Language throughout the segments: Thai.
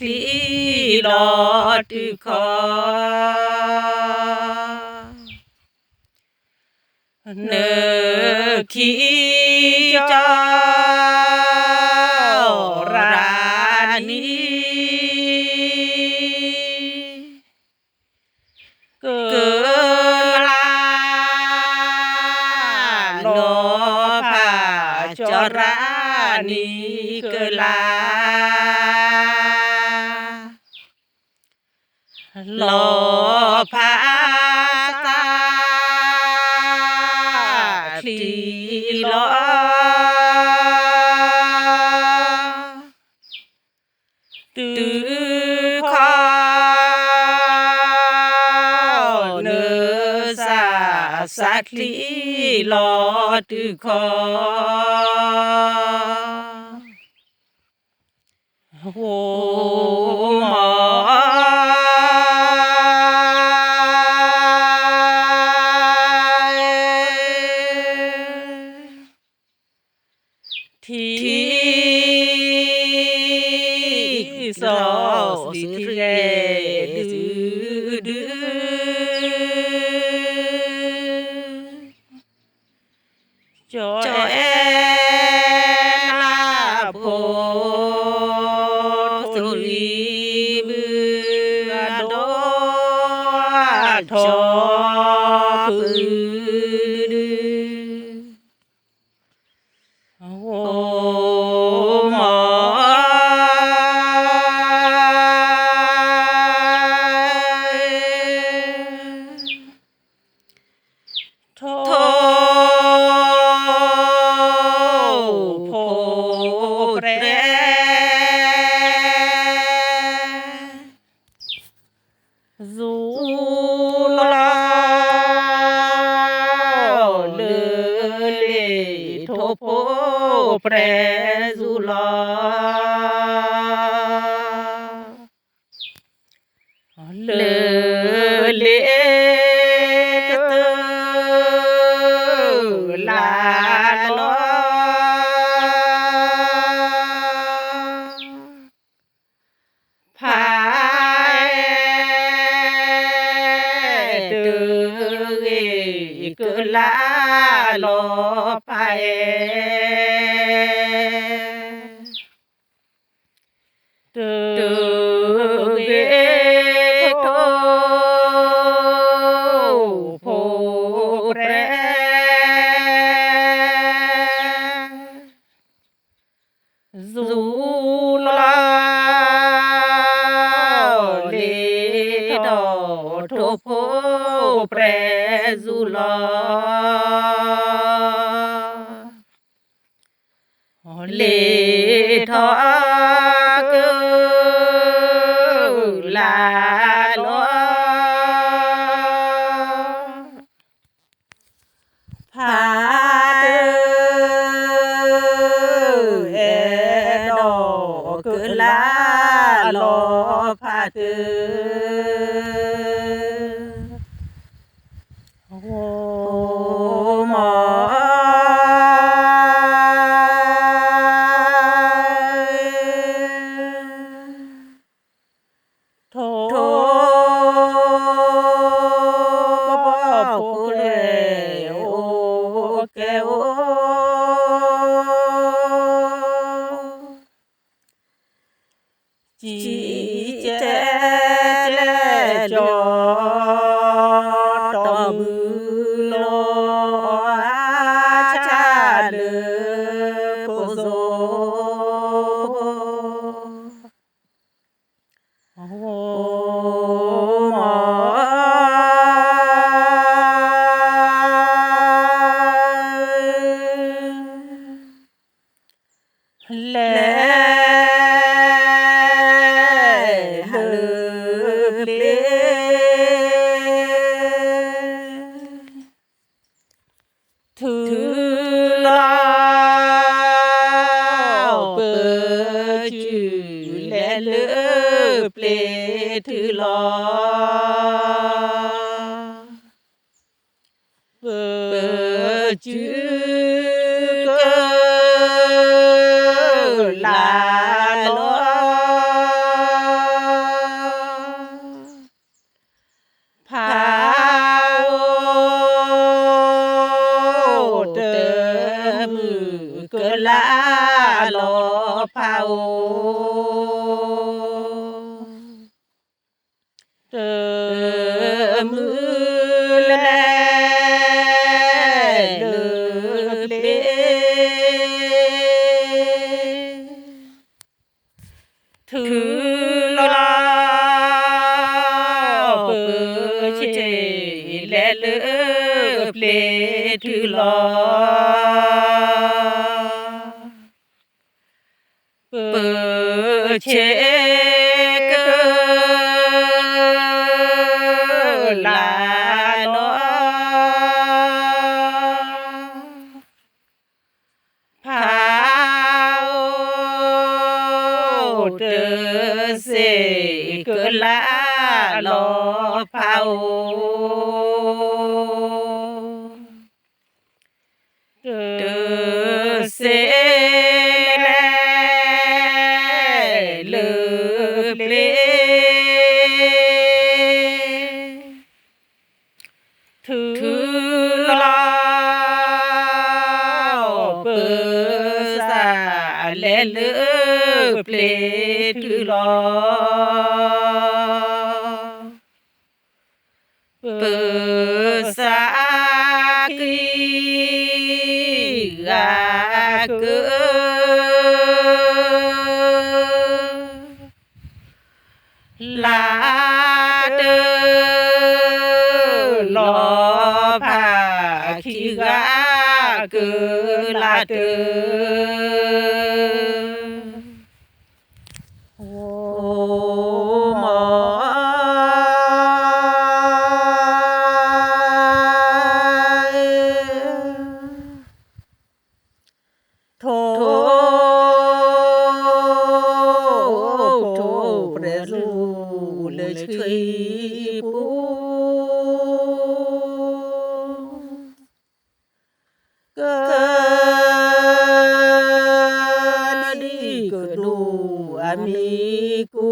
lilatuka nekija rani kelano pacarani kelano หล่อพาตาคลีลอตื้อคอเนื้อสาสัตลีลอตื้อคอโอ้ 我是 TJ ce le le play tu la pe ลอผ้าคิกากือลาเตอ อามีกู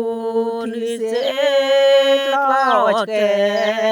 นิเซกล้าวแก่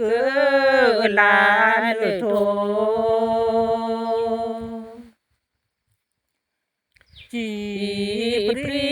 กือลานลยโทจีปรี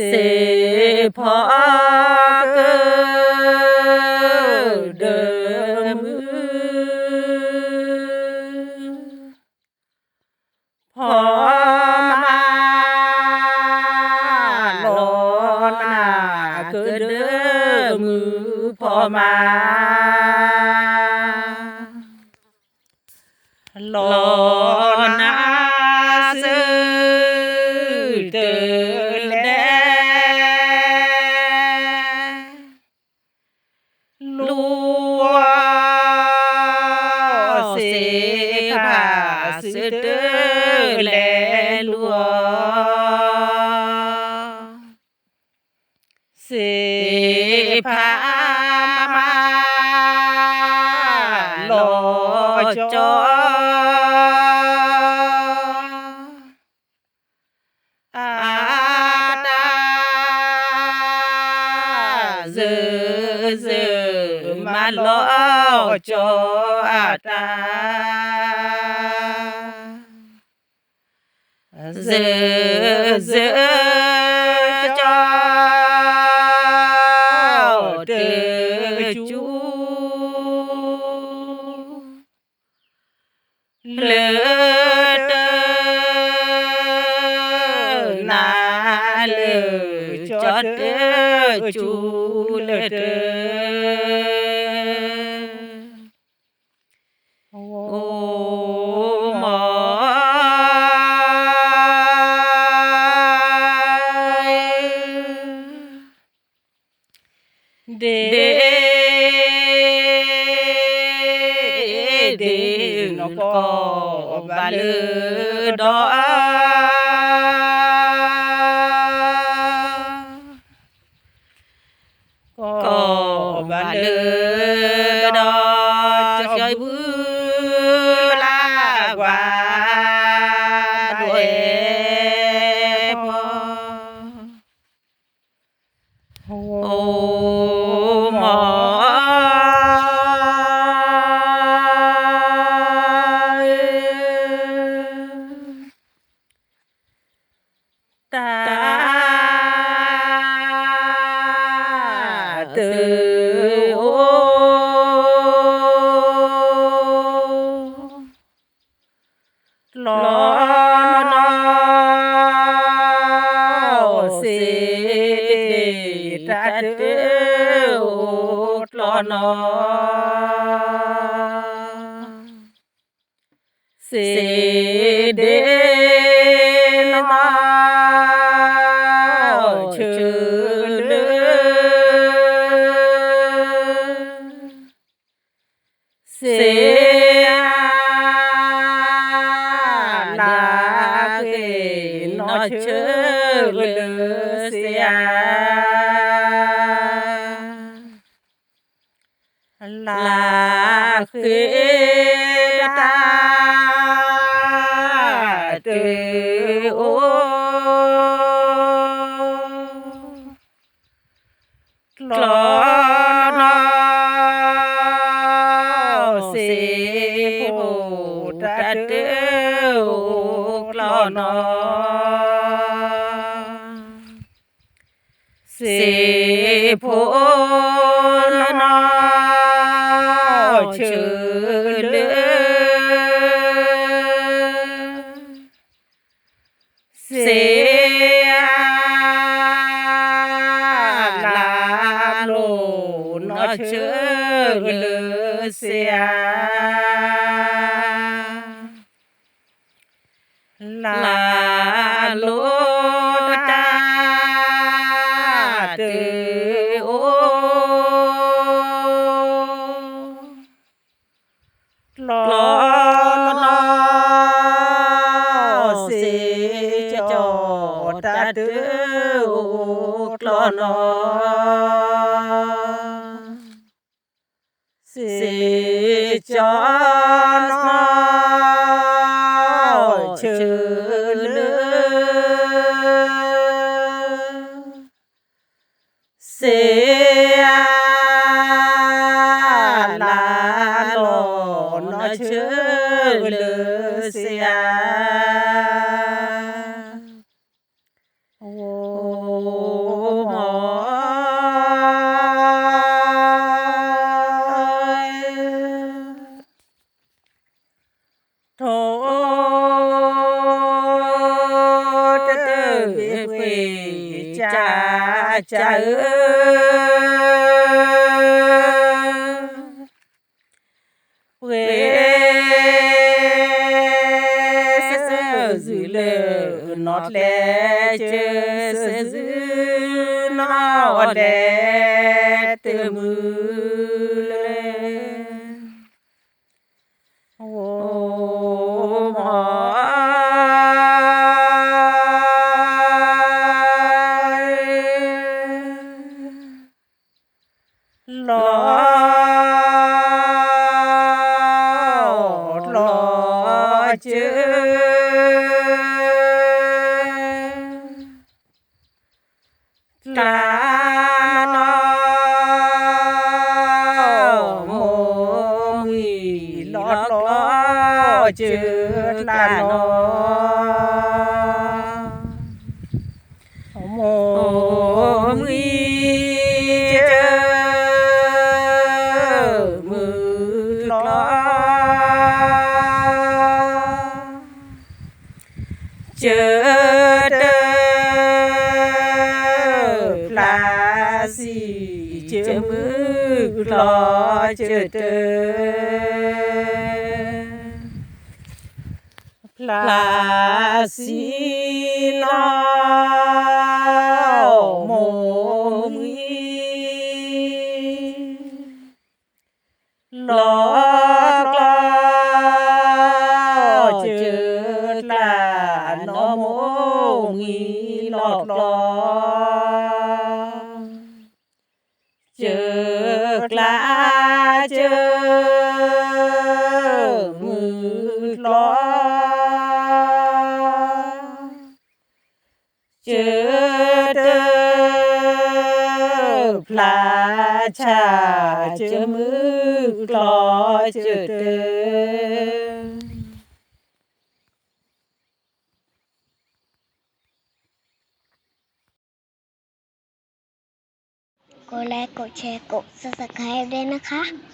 Say, pa. Lord. زئ เดนก็บาลือดอ เสือตาเตโอกลอนอเสโพตาเตโอกลอนอเสโพ cho ta tư lo no se cho nó เอ้ açtı Plasina omomi Lord, Lord, chữ là nó mô nghi lọt lọt chữ กลาเจอมือลอเจอเดอพลาชาเจอมือกลอเจอเดอ ร์ กดแชร์ กด subscribe ด้วยนะคะ